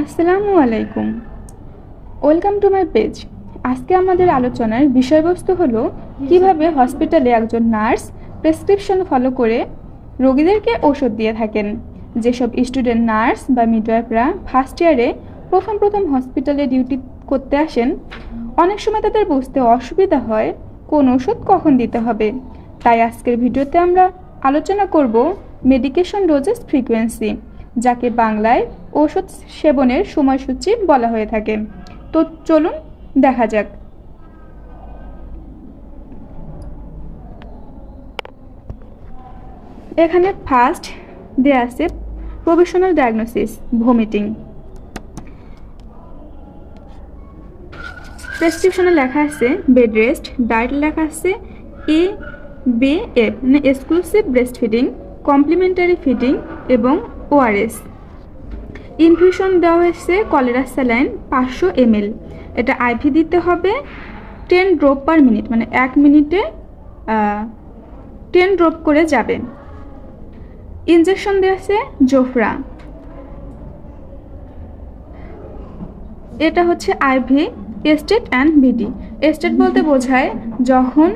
আসসালামু আলাইকুম। Welcome to my page. আজকে আমাদের আলোচনার বিষয়বস্তু হলো কীভাবে হসপিটালে একজন নার্স প্রেসক্রিপশন ফলো করে রোগীদেরকে ওষুধ দিয়ে থাকেন। যেসব স্টুডেন্ট নার্স বা মিডওয়াইফরা ফার্স্ট ইয়ারে প্রথম প্রথম হসপিটালে ডিউটি করতে আসেন, অনেক সময় তাদের বুঝতে অসুবিধা হয় কোন ওষুধ কখন দিতে হবে। তাই আজকের ভিডিওতে আমরা আলোচনা করব মেডিকেশন ডোজেস ফ্রিকোয়েন্সি। যাকে বাংলায় ওষুধ সেবনের সময়সূচি বলা হয়ে থাকে। তো চলুন দেখা যাক। এখানে ফার্স্ট দেয়া আছে প্রভিশনাল ডায়াগনোসিস ভমিটিং প্রেসক্রিপশনে লেখা আছে বেড রেস্ট ডায়েট লেখা আছে এ বি এফ মানে exclusive breast feeding complementary feeding এবং ওআরএস ইনফিউশন দেওয়া হয়েছে কলেরা স্যালাইন পাঁচশো এমএল। এটা আইভি দিতে হবে টেন ড্রপ পার মিনিট মানে এক মিনিটে টেন ড্রপ করে যাবে। ইনজেকশন দেওয়া আছে জোফরা। এটা হচ্ছে IV stat and BD. Stat বলতে বোঝায় যখন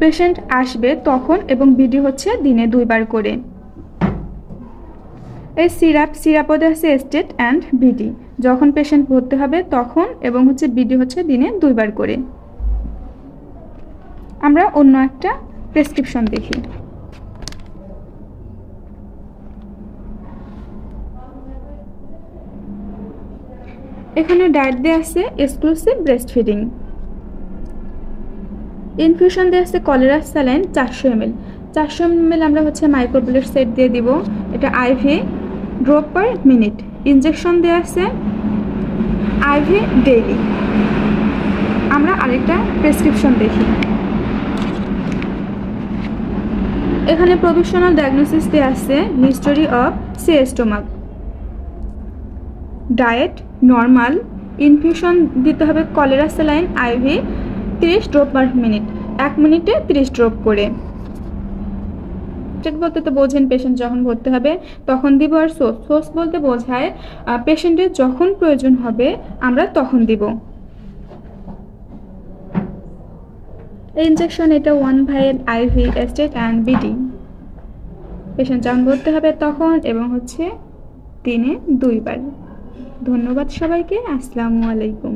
পেশেন্ট আসবে তখন এবং বিডি হচ্ছে দিনে দুইবার করে। এই সিরাপ সিরাপদে আছে এস্টেট অ্যান্ড বিডি যখন পেশেন্ট ভর্তি হবে তখন এবং হচ্ছে বিডি হচ্ছে দিনে দুইবার করে। আমরা অন্য একটা প্রেসক্রিপশন দেখি। এখানে ডায়েট দেওয়া আছে এক্সক্লুসিভ ব্রেস্ট ফিডিং ইনফিউশন দেওয়া আছে কলেরা স্যালাইন চারশো এমএল চারশো এমএল আমরা হচ্ছে মাইক্রোবুলেট সেট দিয়ে দিব। এটা IV drop per minute injection দেওয়া আছে আইভি ডেইলি আমরা আরেকটা প্রেসক্রিপশন দেখি। এখানে প্রভিশনাল ডায়াগনোসিস দেওয়া আছে হিস্টোরি অফ সে স্টোমাক ডায়েট নর্মাল ইনফিউশন দিতে হবে কলেরা স্যালাইন আইভি তিরিশ ড্রপ পার মিনিট এক মিনিটে তিরিশ ড্রপ করে। চেক বলতে তো বোঝেন পেশেন্ট যখন ভর্তি হবে, তখন দিব আর সোর্স সোর্স বলতে বোঝায় পেশেন্টের যখন প্রয়োজন হবে, আমরা তখন দিব। ইনজেকশন এটা one vial IV stat and BD patient যখন ভর্তি হবে তখন এবং হচ্ছে দিনে দুইবার। ধন্যবাদ সবাইকে, আসসালামু আলাইকুম।